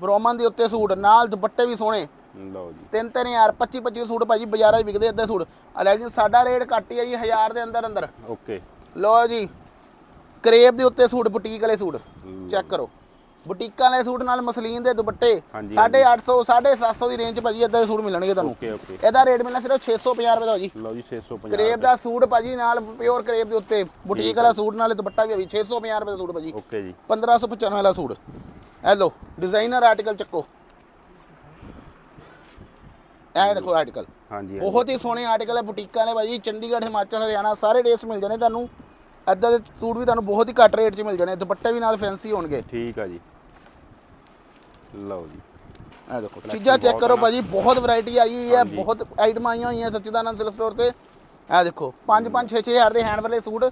[SPEAKER 1] ਬ੍ਰੋਮਨ ਦੇ ਉੱਤੇ ਸੂਟ ਨਾਲ ਦੁਪੱਟੇ ਵੀ ਸੋਹਣੇ।
[SPEAKER 2] ਲਓ ਜੀ।
[SPEAKER 1] ਤਿੰਨ ਤਿੰਨ ਹਜ਼ਾਰ 25 25 ਸੂਟ ਭਾਜੀ ਬਾਜ਼ਾਰਾਂ 'ਚ ਵਿਕਦੇ ਅੱਧੇ ਸੂਟ। ਆ ਲੇਕਿਨ ਸਾਡਾ ਰੇਟ ਘੱਟ ਹੀ ਹੈ ਜੀ 1000 ਦੇ ਅੰਦਰ ਅੰਦਰ।
[SPEAKER 2] ਓਕੇ
[SPEAKER 1] ਲਓ ਜੀ ਕਰੇਬ ਦੇ ਉੱਤੇ ਸੂਟ ਬੁਟੀਕ ਵਾਲੇ ਸੂਟ। ਚੈੱਕ ਕਰੋ। ਬੁਟੀਕਾਂ ਵਾਲੇ ਸੂਟ ਨਾਲ ਮਸਲੀਨ ਦੇ ਦੁਪੱਟੇ
[SPEAKER 2] ਹਾਂਜੀ,
[SPEAKER 1] 850 750 ਦੀ ਰੇਂਜ ਭਾਜੀ ਅੱਧੇ ਸੂਟ ਮਿਲਣਗੇ ਤੁਹਾਨੂੰ।
[SPEAKER 2] Okay okay.
[SPEAKER 1] ਇਹਦਾ ਰੇਟ ਮਿਲਣਾ ਸਿਰਫ 650 ਰੁਪਏ ਦਾ ਜੀ।
[SPEAKER 2] ਲਓ ਜੀ 650
[SPEAKER 1] ਕਰੇਬ ਦਾ ਸੂਟ ਭਾਜੀ ਨਾਲ ਪਿਓਰ ਕਰੇਬ ਦੇ ਉੱਤੇ ਬੁਟੀਕ ਵਾਲਾ ਸੂਟ ਨਾਲ ਦੁਪੱਟਾ ਵੀ ਹੈ 650 ਰੁਪਏ ਦਾ ਸੂਟ ਭਾਜੀ।
[SPEAKER 2] ਓਕੇ ਜੀ।
[SPEAKER 1] 1595 ਵਾਲਾ ਸੂਟ। ਇਹ ਲਓ ਡਿਜ਼ਾਈਨਰ ਆਰਟੀਕਲ ਚੱਕੋ। ਇਹ ਦੇਖੋ ਆਰਟੀਕਲ
[SPEAKER 2] ਹਾਂਜੀ ਹਾਂਜੀ।
[SPEAKER 1] ਬਹੁਤ ਹੀ ਸੋਹਣੇ ਆਰਟੀਕਲ ਹੈ ਬੁਟੀਕਾਂ ਨੇ ਭਾਜੀ ਚੰਡੀਗੜ੍ਹ ਹਿਮਾਚਲ ਹਰਿਆਣਾ ਸਾਰੇ ਡੇਸ ਮਿਲ ਜਾਣੇ ਤੁਹਾਨੂੰ। ਐਦਾਂ ਦੇ ਸੂਟ ਵੀ ਤੁਹਾਨੂੰ ਬਹੁਤ ਹੀ ਘੱਟ ਰੇਟ 'ਚ ਮਿਲ ਜਾਣੇ ਦੁਪੱਟੇ ਵੀ ਨਾਲ ਫੈਂਸੀ ਹੋਣਗੇ।
[SPEAKER 2] ਠੀਕ ਆ ਜੀ। ਲਓ ਜੀ।
[SPEAKER 1] ਇਹ ਦੇਖੋ ਚੀਜ਼ਾਂ ਚੈੱਕ ਕਰੋ
[SPEAKER 2] ਆ।
[SPEAKER 1] ਭਾਜੀ ਬਹੁਤ ਵੈਰਾਈਟੀ ਆਈ ਹੋਈ ਹੈ। ਬਹੁਤ ਆਈਟਮਾਂ ਆਈਆਂ ਹੋਈਆਂ ਸੱਚਿਦਾਨੰਦ ਸਿਲਕ ਸਟੋਰ ਤੇ। ਇਹ ਦੇਖੋ 5 5 6 6000 ਦੇ ਹੈਂਡ ਵਾਲੇ ਸੂਟ।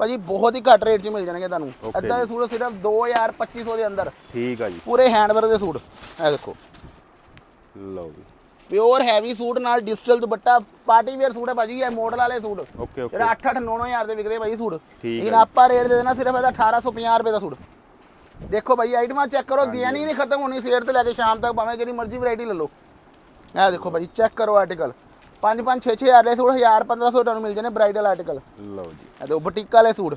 [SPEAKER 1] ਭਾਜੀ ਬਹੁਤ ਹੀ ਘੱਟ ਰੇਟ 'ਚ ਮਿਲ ਜਾਣਗੇ ਤੁਹਾਨੂੰ। ਅੱਧਾ ਦੇ ਸੂਟ ਸਿਰਫ 2000 2500 ਦੇ ਅੰਦਰ।
[SPEAKER 2] ਠੀਕ ਆ ਜੀ।
[SPEAKER 1] ਪੂਰੇ ਹੈਂਡ ਵਰਕ ਦੇ ਸੂਟ। ਇਹ ਦੇਖੋ।
[SPEAKER 2] ਲਓ ਜੀ।
[SPEAKER 1] ਪਿਓਰ ਹੈਵੀ ਸੂਟ ਨਾਲ ਡਿਜੀਟਲ ਦੁਪੱਟਾ ਪਾਰਟੀ ਵੇਅਰ ਸੂਟ ਹੈ ਭਾਜੀ ਇਹ ਮਾਡਲ ਵਾਲੇ ਸੂਟ।
[SPEAKER 2] ਓਕੇ ਓਕੇ
[SPEAKER 1] ਜਿਹੜਾ 8 8 9 9000 ਦੇ ਵਿਕਦੇ ਭਾਈ ਸੂਟ।
[SPEAKER 2] ਠੀਕ ਹੈ
[SPEAKER 1] ਆਪਾਂ ਰੇਟ ਦੇ ਦੇਣਾ ਸਿਰਫ ਇਹਦਾ 1850 ਰੁਪਏ ਦਾ ਸੂਟ। ਦੇਖੋ ਭਾਈ ਆਈਟਮਾਂ ਚੈੱਕ ਕਰੋ ਦੀਆਂ ਨਹੀਂ ਖਤਮ ਹੋਣੀ ਸਵੇਰ ਤੋਂ ਲੈ ਕੇ ਸ਼ਾਮ ਤੱਕ ਭਾਵੇਂ ਜਿਹੜੀ ਮਰਜ਼ੀ ਵੈਰਾਈਟੀ ਲੈ ਲਓ। ਇਹ ਦੇਖੋ ਭਾਜੀ ਚੈੱਕ ਕਰੋ ਆਰਟੀਕਲ 5 5 6 6000 ਦੇ ਸੂਟ 1000 1500 ਤੁਹਾਨੂੰ ਮਿਲ ਜਾਣੇ ਬ੍ਰਾਈਡਲ ਆਰਟੀਕਲ
[SPEAKER 2] ਲਓ ਜੀ।
[SPEAKER 1] ਇਹ ਦੇਖੋ ਬੁਟੀਕ ਵਾਲੇ ਸੂਟ।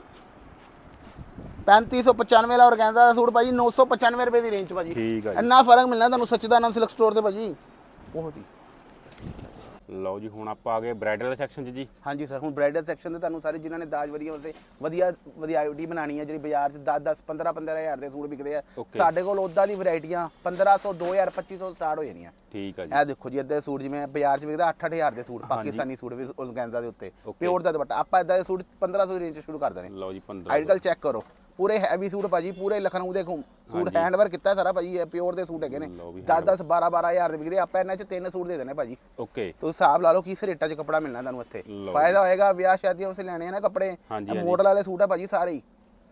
[SPEAKER 1] 3595 ਵਾਲਾ ਔਰਗੈਂਜ਼ਾ ਦਾ ਸੂਟ ਭਾਜੀ 995 ਰੁਪਏ ਦੀ ਰੇਂਜ 'ਚ ਭਾਜੀ।
[SPEAKER 2] ਠੀਕ
[SPEAKER 1] ਇੰਨਾ ਫ਼ਰਕ ਮਿਲਣਾ ਤੁਹਾਨੂੰ ਸੱਚਦਾਨੰਦ ਸਿਲਕ ਸਟੋਰ ਤੇ ਭਾਜੀ। ਬਹੁਤ ਹੀ।
[SPEAKER 2] ਲਓ ਜੀ ਹੁਣ ਆਪਾਂ ਆ ਗਏ ਬ੍ਰਾਈਡਲ ਸੈਕਸ਼ਨ 'ਚ ਜੀ।
[SPEAKER 1] ਹਾਂਜੀ ਸਰ ਹੁਣ ਬ੍ਰਾਈਡਲ ਸੈਕਸ਼ਨ ਤੇ ਤੁਹਾਨੂੰ ਸਾਰੇ ਜਿਨ੍ਹਾਂ ਨੇ ਦਾਜ ਵਰੀਆਂ ਵਾਸਤੇ ਵਧੀਆ ਵਧੀਆ ਆਈਡੀ ਬਣਾਣੀ ਹੈ ਜਿਹੜੀ ਬਾਜ਼ਾਰ 'ਚ 10 10 15 15000 ਦੇ ਸੂਟ ਵਿਕਦੇ ਆ. ਸਾਡੇ ਕੋਲ ਉਦਾਂ ਦੀ ਵੈਰਾਈਟੀਆਂ 1500 2000 2500 ਸਟਾਰਟ ਹੋ ਜਾਣੀਆਂ।
[SPEAKER 2] ਠੀਕ ਆ ਜੀ।
[SPEAKER 1] ਇਹ ਦੇਖੋ ਜੀ ਅੱਧੇ ਸੂਟ ਜਿਵੇਂ ਬਾਜ਼ਾਰ 'ਚ ਵਿਕਦਾ 8 8000 ਦੇ ਸੂਟ ਪਾਕਿਸਤਾਨੀ ਸੂਟ ਵੀ ਉਸ ਗੈਂਜ਼ਾ ਦੇ ਉੱਤੇ. ਪਿਓਰ ਦਾ ਦੁਪੱਟਾ। ਆਪਾਂ ਇਦਾਂ ਦੇ ਸੂਟ 1500 ਦੀ ਰੇਂਜ 'ਚ ਸ਼ੁਰੂ ਕਰ ਦੇਣੇ।
[SPEAKER 2] ਲਓ ਜੀ 15
[SPEAKER 1] ਆਈਡਲ ਚੈੱਕ ਕਰੋ। ਪੂਰੇ ਹੈਵੀ ਸੂਟ ਭਾਜੀ ਪੂਰੇ ਲਖਨਊ ਦੇ ਘੁੰਮ ਸੂਟ। ਹੈਂਡ ਵਰਕ ਕੀਤਾ ਸਾਰਾ ਭਾਜੀ ਇਹ ਪਿਓਰ ਦੇ ਸੂਟ ਹੈਗੇ ਨੇ।
[SPEAKER 2] ਲਓ ਵੀ
[SPEAKER 1] 10 10 12 12000 ਦੇ ਵਿਕਦੇ ਆਪਾਂ ਇਹਨਾਂ 'ਚ ਤਿੰਨ ਸੂਟ ਦੇ ਦੇਣੇ ਭਾਜੀ।
[SPEAKER 2] ਓਕੇ।
[SPEAKER 1] ਤੁਸੀਂ ਹਿਸਾਬ ਲਾ ਲਓ ਕਿਸ ਰੇਟਾਂ 'ਚ ਕੱਪੜਾ ਮਿਲਣਾ ਤੁਹਾਨੂੰ ਇੱਥੇ। ਫਾਇਦਾ ਹੋਏਗਾ ਵਿਆਹ ਸ਼ਾਦੀਆਂ ਉਸੇ ਲੈਣੇ ਆ ਨਾ ਕੱਪੜੇ। ਮਾਡਲ ਵਾਲੇ ਸੂਟ ਆ ਭਾਜੀ ਸਾਰੇ ਹੀ।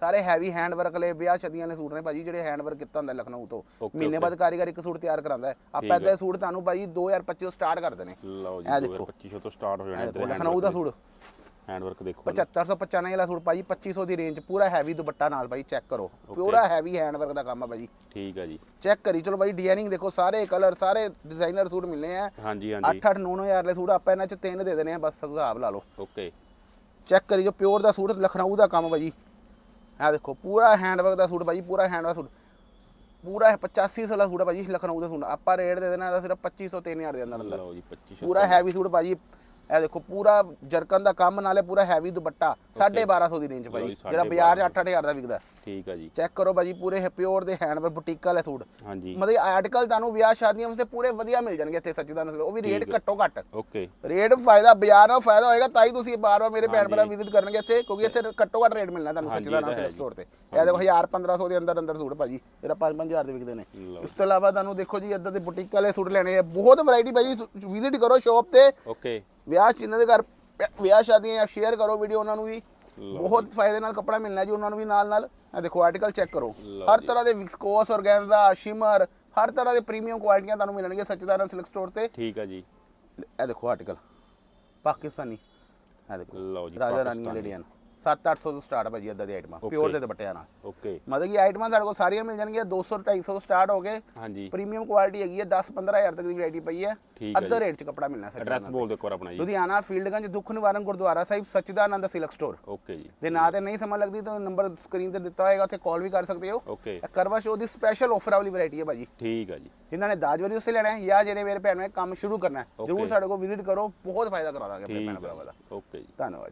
[SPEAKER 1] ਸਾਰੇ ਹੈਵੀ ਹੈਂਡ ਵਰਕ ਵਾਲੇ ਵਿਆਹ ਸ਼ਾਦੀਆਂ ਵਾਲੇ ਸੂਟ ਨੇ ਭਾਜੀ ਜਿਹੜੇ ਹੈਂਡ ਵਰਕ ਕੀਤਾ ਹੁੰਦਾ ਲਖਨਊ ਤੋਂ। ਮਹੀਨੇ. ਬਾਅਦ ਕਾਰੀਗਰ ਇੱਕ ਸੂਟ ਤਿਆਰ ਕਰਾਉਂਦਾ ਹੈ। ਆਪਾਂ। ਇਦਾਂ ਸੂਟ ਤੁਹਾਨੂੰ ਭਾਜੀ 2025 ਤੋਂ ਸਟਾਰਟ ਕਰ ਦੇਣੇ
[SPEAKER 2] ਲਓ ਜੀ
[SPEAKER 1] ਇਹ ਦੇਖੋ।
[SPEAKER 2] 2500 ਤੋਂ ਸਟਾਰਟ ਹੋ ਜਾਣਾ
[SPEAKER 1] ਲਖਨਊ ਦਾ। ਸੂਟ।
[SPEAKER 2] ਹੈਂਡ ਵਰਕ ਦੇਖੋ
[SPEAKER 1] 7595 ਵਾਲਾ ਸੂਟ ਭਾਜੀ 2500 ਦੀ ਰੇਂਜ ਪੂਰਾ ਹੈਵੀ ਦੁਪੱਟਾ ਨਾਲ ਭਾਈ ਚੈੱਕ ਕਰੋ। ਪੂਰਾ ਹੈਵੀ ਹੈਂਡ ਵਰਕ ਦਾ ਕੰਮ ਆ ਭਾਜੀ।
[SPEAKER 2] ਠੀਕ ਆ ਜੀ।
[SPEAKER 1] ਚੈੱਕ ਕਰੀ ਚਲੋ ਭਾਈ ਡਿਜ਼ਾਈਨਿੰਗ ਦੇਖੋ ਸਾਰੇ ਕਲਰ ਸਾਰੇ ਡਿਜ਼ਾਈਨਰ ਸੂਟ ਮਿਲਨੇ ਆ।
[SPEAKER 2] ਹਾਂਜੀ
[SPEAKER 1] 8
[SPEAKER 2] ਹਾਂਜੀ
[SPEAKER 1] 8 9 9000 ਦੇ ਸੂਟ ਆਪਾਂ ਇਹਨਾਂ 'ਚ ਤਿੰਨ ਦੇ ਦੇਣੇ ਆ ਬਸ ਹਿਸਾਬ ਲਾ ਲਓ।
[SPEAKER 2] ਓਕੇ
[SPEAKER 1] ਚੈੱਕ ਕਰੀ ਜੋ ਪਿਓਰ ਦਾ ਸੂਟ ਲਖਨਊ ਦਾ ਕੰਮ ਭਾਜੀ। ਆ ਦੇਖੋ ਪੂਰਾ ਹੈਂਡ ਵਰਕ ਦਾ ਸੂਟ ਭਾਜੀ ਪੂਰਾ ਹੈਂਡ ਵਰਕ ਸੂਟ। ਪੂਰਾ 8500 ਵਾਲਾ ਸੂਟ ਆ ਭਾਜੀ ਲਖਨਊ ਦਾ ਸੂਟ। ਆਪਾਂ ਰੇਟ ਦੇ ਦੇਣਾ ਇਹਦਾ ਸਿਰਫ 2500 3000 ਦੇ ਅੰਦਰ ਅੰਦਰ
[SPEAKER 2] ਲਓ ਜੀ 2500
[SPEAKER 1] ਪੂਰਾ ਹੈਵੀ ਸੂਟ ਭਾਜੀ ਇਹ ਦੇਖੋ ਪੂਰਾ ਜਰਕਨ ਦਾ ਕੰਮ ਨਾਲੇ ਪੂਰਾ ਹੈਵੀ ਦੁਪੱਟਾ 1250 ਦੀ ਰੇਂਜ
[SPEAKER 2] ਜੀ,
[SPEAKER 1] ਜਿਹੜਾ ਬਾਜ਼ਾਰ 'ਚ 8-8000 ਦਾ ਵਿਕਦਾ।
[SPEAKER 2] ਠੀਕ ਆ ਜੀ।
[SPEAKER 1] ਚੈੱਕ ਕਰੋ ਭਾਜੀ ਪੂਰੇ ਪਿਓਰ ਦੇ ਹੈਂਡ ਵਰਕ ਬੁਟੀਕ ਵਾਲੇ ਸੂਟ।
[SPEAKER 2] ਹਾਂਜੀ।
[SPEAKER 1] ਮਤਲਬ ਆਰਟੀਕਲ ਤੁਹਾਨੂੰ ਵਿਆਹ ਸ਼ਾਦੀਆਂ ਵਾਸਤੇ ਪੂਰੇ ਵਧੀਆ ਮਿਲ ਜਾਣਗੇ ਇੱਥੇ ਸੱਚੀ ਦਾ ਉਹ ਵੀ ਰੇਟ। ਘੱਟੋ ਘੱਟ।
[SPEAKER 2] ਓਕੇ
[SPEAKER 1] ਰੇਟ ਫਾਇਦਾ ਬਾਜ਼ਾਰ ਨਾਲ ਫਾਇਦਾ ਹੋਏਗਾ ਤਾਂ ਹੀ ਤੁਸੀਂ ਬਾਰ-ਬਾਰ ਮੇਰੇ ਭੈਣ। ਭਰਾ ਵਿਜ਼ਿਟ ਕਰਨਗੇ ਇੱਥੇ ਕਿਉਂਕਿ ਇੱਥੇ ਘੱਟੋ ਘੱਟ ਰੇਟ ਮਿਲਣਾ ਤੁਹਾਨੂੰ ਸੱਚੀ ਦਾ
[SPEAKER 2] ਜੀ।
[SPEAKER 1] ਸਟੋਰ ਤੇ। ਇਹ ਦੇਖੋ 1000 1500 ਦੇ ਅੰਦਰ ਅੰਦਰ ਸੂਟ ਭਾਜੀ ਜਿਹੜਾ 5-5000 ਦੇ ਵਿਕਦੇ ਨੇ। ਇਸ ਤੋਂ ਇਲਾਵਾ ਤੁਹਾਨੂੰ ਦੇਖੋ ਜੀ ਇੱਦਾਂ ਦੇ ਬੁਟੀਕ ਵਾਲੇ ਸੂਟ ਲੈਣੇ ਆ। ਬਹੁਤ ਵੈਰਾਈਟੀ ਭਾਜੀ ਵਿਜ਼ਿਟ ਕਰੋ ਸ਼ਾਪ ਤੇ।
[SPEAKER 2] ਓਕੇ
[SPEAKER 1] ਵਿਆਹ ਜਿਨ੍ਹਾਂ ਦੇ ਘਰ ਵਿਆਹ ਸ਼ਾਦੀਆਂ ਆ ਸ਼ੇਅਰ ਕਰੋ ਵੀਡੀਓ ਉਹਨਾਂ ਨੂੰ ਵੀ। ਬਹੁਤ ਫਾਇਦੇ ਨਾਲ ਕੱਪੜਾ ਮਿਲਣਾ ਜੀ ਉਹਨਾਂ ਨੂੰ ਵੀ ਨਾਲ ਨਾਲ। ਇਹ ਦੇਖੋ ਆਰਟੀਕਲ ਚੈੱਕ ਕਰੋ। ਹਰ। ਤਰ੍ਹਾਂ ਦੇ ਵਿਸਕੋਸ ਔਰਗੈਂਜ਼ਾ ਸ਼ਿਮਰ ਹਰ ਤਰ੍ਹਾਂ ਦੇ ਪ੍ਰੀਮੀਅਮ ਕੁਆਲਿਟੀਆਂ ਤੁਹਾਨੂੰ ਮਿਲਣਗੀਆਂ ਸੱਚਦਾਨਾ ਸਿਲਕ ਸਟੋਰ ਤੇ।
[SPEAKER 2] ਠੀਕ ਆ ਜੀ।
[SPEAKER 1] ਇਹ ਦੇਖੋ ਆਰਟੀਕਲ ਪਾਕਿਸਤਾਨੀ। ਇਹ ਦੇਖੋ।
[SPEAKER 2] ਲਓ ਜੀ
[SPEAKER 1] ਰਾਜਾ ਰਾਨੀਆਂ
[SPEAKER 2] ਪਾਕਿਸਤਾਨੀ।
[SPEAKER 1] ਲੇਡੀਆਂ 7-800 ਤੋਂ ਸਟਾਰਟ ਭਾਜੀ ਇਦਾਂ ਦੀ ਆਈਟਮਾਂ ਪਿਓਰ ਦੇ ਦੁਪੱਟਿਆਂ ਨਾਲ
[SPEAKER 2] ਓਕੇ
[SPEAKER 1] ਮਤਲਬ ਕਿ ਆਈਟਮਾਂ ਸਾਡੇ ਕੋਲ ਸਾਰੀਆਂ ਮਿਲ ਜਾਣਗੀਆਂ 200 250 ਤੋਂ ਸਟਾਰਟ ਹੋ ਕੇ
[SPEAKER 2] ਹਾਂਜੀ।
[SPEAKER 1] ਪ੍ਰੀਮੀਅਮ ਕੁਆਲਿਟੀ ਹੈਗੀ ਹੈ 10-15000 ਤੱਕ ਦੀ ਵੈਰਾਈਟੀ ਪਈ ਹੈ
[SPEAKER 2] ਹੈ
[SPEAKER 1] ਅੱਧਾ। ਰੇਟ 'ਚ ਕੱਪੜਾ ਮਿਲਣਾ
[SPEAKER 2] ਐਡਰੈਸ
[SPEAKER 1] ਸੱਚਦਾਨਾ
[SPEAKER 2] ਬੋਲ ਦਿਓ ਇੱਕ ਵਾਰ ਆਪਣਾ ਜੀ।
[SPEAKER 1] Ludhiana Fieldganj Dukh Niwaran Gurdwara Sahib Sachdanand silk store
[SPEAKER 2] okay ਜੀ।
[SPEAKER 1] ਦੇ ਨਾਂ ਤੇ ਨਹੀਂ ਸਮਝ ਲੱਗਦੀ ਤਾਂ ਨੰਬਰ ਸਕਰੀਨ ਤੇ ਦਿੱਤਾ ਹੋਏਗਾ ਉੱਥੇ ਕਾਲ ਵੀ ਕਰ ਸਕਦੇ ਹੋ।
[SPEAKER 2] ਓਕੇ
[SPEAKER 1] ਕਰਵਾ ਸ਼ੋ ਦੀ ਸਪੈਸ਼ਲ ਆਫਰ ਵਾਲੀ ਵੈਰਾਈਟੀ ਹੈ ਭਾਜੀ।
[SPEAKER 2] ਠੀਕ ਆ ਜੀ।
[SPEAKER 1] ਜਿਨ੍ਹਾਂ ਨੇ ਦਾਜ ਵਰੀ ਉਸੇ ਲੈਣਾ ਹੈ ਜਾਂ ਜਿਹੜੇ ਮੇਰੇ ਭੈਣ ਨੇ ਕੰਮ ਸ਼ੁਰੂ ਕਰਨਾ ਹੈ. ਜਰੂਰ ਸਾਡੇ ਕੋਲ ਵਿਜ਼ਿਟ ਕਰੋ ਬਹੁਤ ਫਾਇਦਾ ਕਰਾ ਦਾਂਗੇ ਆਪਣੇ ਭੈਣ ਭਰਾਵਾਂ ਦਾ।
[SPEAKER 2] ਓਕੇ ਜੀ।
[SPEAKER 1] ਧੰਨਵਾਦ